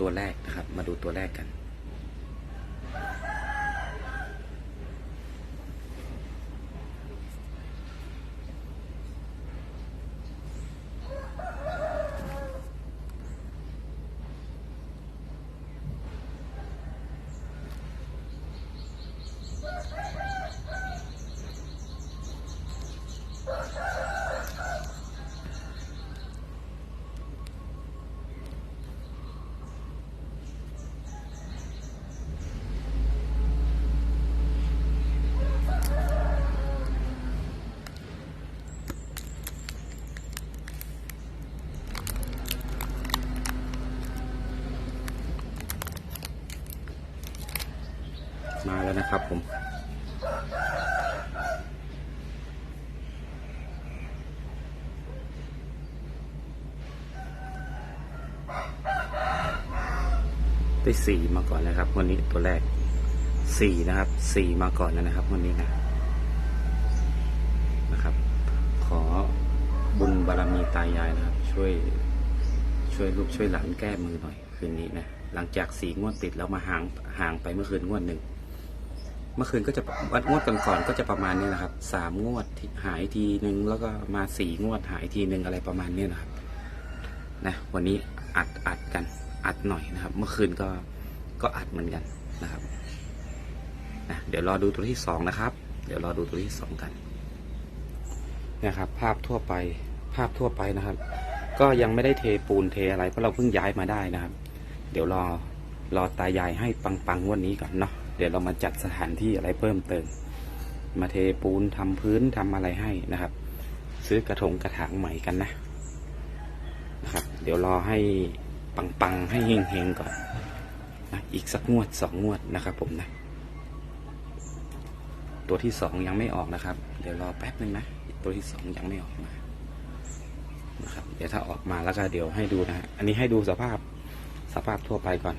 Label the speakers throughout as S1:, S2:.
S1: ตัวแรกนะครับ มาดูตัวแรกกัน มาแล้วนะครับผม ได้สี่มาก่อนนะครับวันนี้ตัวแรกสี่นะครับสี่มาก่อนแล้วนะครับวันนี้นะนะครับ ขอบุญบารมีตายายนะครับ ช่วยช่วยลูกช่วยหลานแก้มือหน่อยคืนนี้นะหลังจากสี่งวดติดแล้วมาห่างห่างไปเมื่อคืนงวดหนึ่ง มื่อคืนก็จะวัดงวดก่อนก็จะประมาณนี้นะครับสามงวดหายทีหนึ่งแล้วก็มาสี่งวดหายทีหนึ่งอะไรประมาณนี้นะครับนะวันนี้อัดอัดกันอัดหน่อยนะครับ เมื่อคืนก็ก็อัดเหมือนกันนะครับนะเดี๋ยวรอดูตัวที่สองนะครับ เดี๋ยวรอดูตัวที่สองกันนี่ยครับ ภาพทั่วไปภาพทั่วไปนะครับ ก็ยังไม่ได้เทปูนเทอะไรเพราะเราเพิ่งย้ายมาได้นะครับ เดี๋ยวรอรอตายายให้ปังๆงวันนี้ก่อนเนาะ ดี๋ยวเรามาจัดสถานที่อะไรเพิ่มเติม มาเทปูนทำพื้นทำอะไรให้นะครับ ซื้อกระถงกระถางใหม่กันนะนะครับ เดี๋ยวรอให้ปังปังๆให้เฮงเฮงๆก่อนนะอีกสักงวดสองงวดนะครับ ผมนะ ตัวที่สองยังไม่ออกนะครับ เดี๋ยวรอแป๊บนึงนะตัวที่สองยังไม่ออกมานะครับ เดี๋ยวถ้าออกมาแล้วก็เดี๋ยวให้ดูนะฮะอันนี้ให้ดูสภาพสภาพทั่วไปก่อน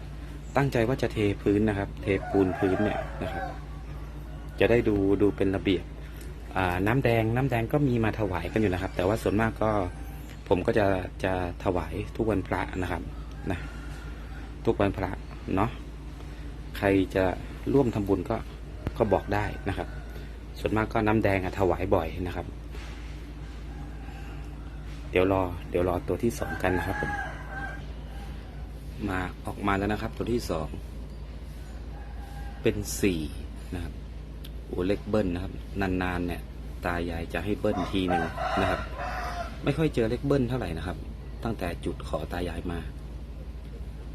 S1: ตั้งใจว่าจะเทพื้นนะครับ เทปูนพื้นเนี่ยนะครับ จะได้ดูดูเป็นระเบียบน้ำแดงน้ำแดงก็มีมาถวายกันอยู่นะครับ แต่ว่าส่วนมากก็ผมก็จะจะถวายทุกวันพระนะครับนะทุกวันพระเนาะใครจะร่วมทำบุญก็ก็บอกได้นะครับ ส่วนมากก็น้ำแดงอะถวายบ่อยนะครับ เดี๋ยวรอ เดี๋ยวรอตัวที่สองกันนะครับผม มาออกมาแล้วนะครับ ตัวที่สองเป็นสี่นะครับโอเล็กเบิ้ลนะครับ นานๆเนี่ย ตายายจะให้เบิ้ลทีหนึ่งนะครับ ไม่ค่อยเจอเล็กเบิ้ลเท่าไหร่นะครับ ตั้งแต่จุดขอตายายมา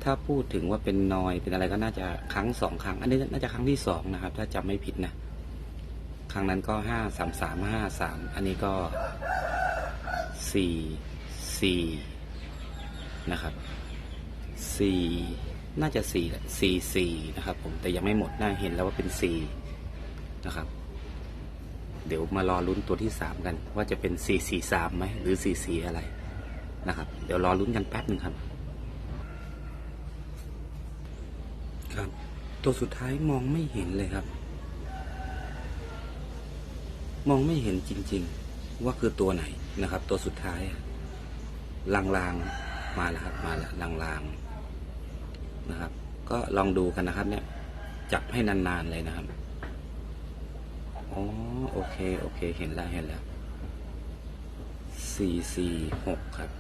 S1: ถ้าพูดถึงว่าเป็นนอยเป็นอะไรก็น่าจะครั้งสองครั้ง อันนี้น่าจะครั้งที่สองนะครับ ถ้าจำไม่ผิดนะครั้งนั้นก็ห้าสามสามห้าสามอันนี้ก็สี่สี่นะครับ สี่น่าจะสี่แหละสี่สี่นะครับผมแต่ยังไม่หมดน่าเห็นแล้วว่าเป็นสี่นะครับ เดี๋ยวมารอลุ้นตัวที่สามกัน ว่าจะเป็นสี่สี่สามไหมหรือสี่สี่อะไรนะครับ เดี๋ยวรอลุ้นกันแป๊บหนึ่งครับ ครับ ตัวสุดท้ายมองไม่เห็นเลยครับ มองไม่เห็นจริง ๆ ว่าคือตัวไหนนะครับ ตัวสุดท้ายลางๆมาแล้วครับมาแล้วลางๆ นะครับ ก็ลองดูกันนะครับ เนี่ย จับให้นานๆเลยนะครับอ๋อโอเค โอเค เห็นแล้วเห็นแล้วสี่สี่หกครับ